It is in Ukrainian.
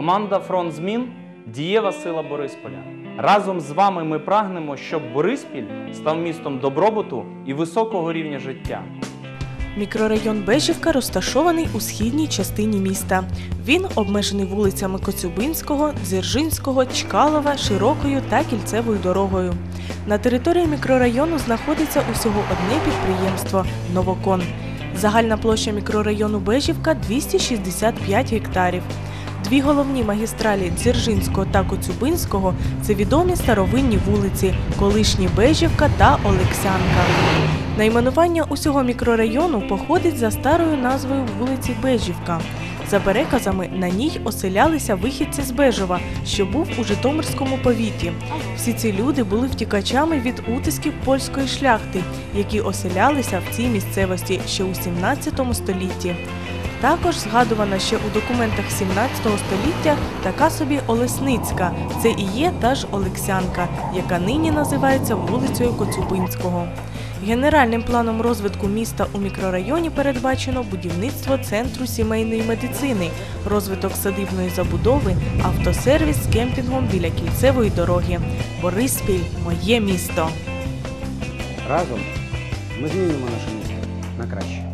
Команда Фронт Змін дієва сила Борисполя. Разом з вами ми прагнемо, щоб Бориспіль став містом добробуту і високого рівня життя. Мікрорайон Бежівка розташований у східній частині міста. Він обмежений вулицями Коцюбинського, Дзержинського, Чкалова, Широкою та кільцевою дорогою. На території мікрорайону знаходиться усього одне підприємство Новокон. Загальна площа мікрорайону Бежівка 265 гектарів. Дві головні магістралі Дзержинського та Коцюбинського це відомі старовинні вулиці колишні Бежівка та Олексянка. Найменування усього мікрорайону походить за старою назвою вулиці Бежівка. За переказами, на ній оселялися вихідці з Бежова, що був у Житомирському повіті. Всі ці люди були втікачами від утисків польської шляхти, які оселялися в цій місцевості ще у 17 столітті. Також згадувана ще у документах 17 століття така собі Олесницька. Це і є та ж Олексянка, яка нині називається вулицею Коцюбинського. Генеральним планом розвитку міста у мікрорайоні передбачено будівництво центру сімейної медицини, розвиток садибної забудови, автосервіс з кемпінгом біля кільцевої дороги. Бориспіль моє місто. Разом ми змінимо наше місто на краще.